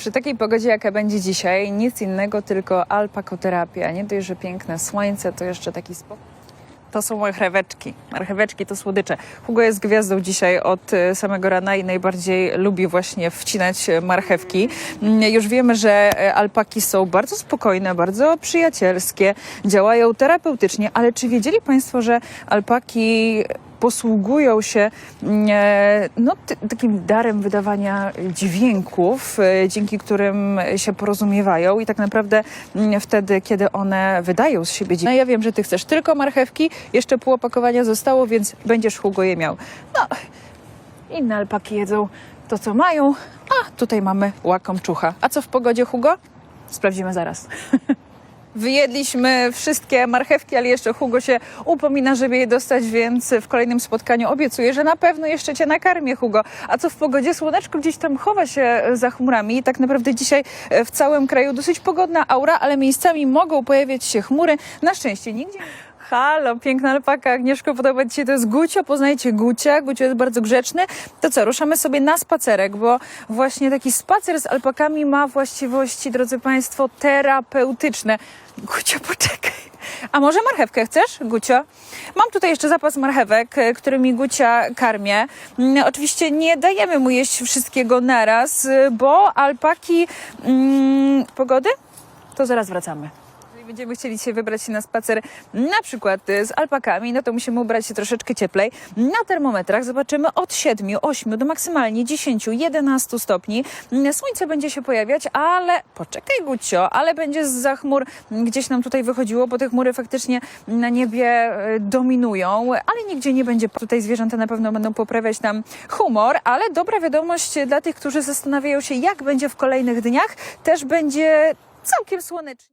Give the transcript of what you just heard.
Przy takiej pogodzie, jaka będzie dzisiaj, nic innego, tylko alpakoterapia. Nie dość, że piękne słońce, to jeszcze taki spokój. To są marcheweczki. Marcheweczki to słodycze. Hugo jest gwiazdą dzisiaj od e, samego rana i najbardziej lubi właśnie wcinać e, marchewki. Mm, Już wiemy, że e, alpaki są bardzo spokojne, bardzo przyjacielskie, działają terapeutycznie, ale czy wiedzieli Państwo, że alpaki posługują się mm, e, no, takim darem wydawania dźwięków, e, dzięki którym się porozumiewają i tak naprawdę mm, wtedy, kiedy one wydają z siebie dźwięki. No ja wiem, że ty chcesz tylko marchewki, jeszcze pół opakowania zostało, więc będziesz Hugo je miał. No, inne alpaki jedzą to, co mają, a tutaj mamy łakomczucha. A co w pogodzie, Hugo? Sprawdzimy zaraz. Wyjedliśmy wszystkie marchewki, ale jeszcze Hugo się upomina, żeby je dostać, więc w kolejnym spotkaniu obiecuję, że na pewno jeszcze cię nakarmię, Hugo. A co w pogodzie? Słoneczko gdzieś tam chowa się za chmurami tak naprawdę dzisiaj e, w całym kraju dosyć pogodna aura, ale miejscami mogą pojawiać się chmury. Na szczęście nigdzie. Halo, piękna alpaka. Agnieszko, podoba Ci się? To jest Gucio. Poznajcie Gucia. Gucio jest bardzo grzeczny. To co, ruszamy sobie na spacerek, bo właśnie taki spacer z alpakami ma właściwości, drodzy Państwo, terapeutyczne. Gucio, poczekaj. A może marchewkę chcesz, Gucio? Mam tutaj jeszcze zapas marchewek, e, którymi Gucia karmię. Mm, Oczywiście nie dajemy mu jeść wszystkiego naraz, e, bo alpaki... Mm, pogody? To zaraz wracamy. Jeżeli będziemy chcieli dzisiaj wybrać się na spacer na przykład y, z alpakami, no to musimy ubrać się troszeczkę cieplej. Na termometrach zobaczymy od 7, 8 do maksymalnie 10, 11 stopni. Mm, Słońce będzie się pojawiać, ale poczekaj Gucio, ale będzie z chmur gdzieś nam tutaj wychodziło, bo te chmury faktycznie na niebie y, dominują, ale nigdzie nie będzie. Tutaj zwierzęta na pewno będą poprawiać nam humor, ale dobra wiadomość dla tych, którzy zastanawiają się, jak będzie w kolejnych dniach, też będzie całkiem słonecznie.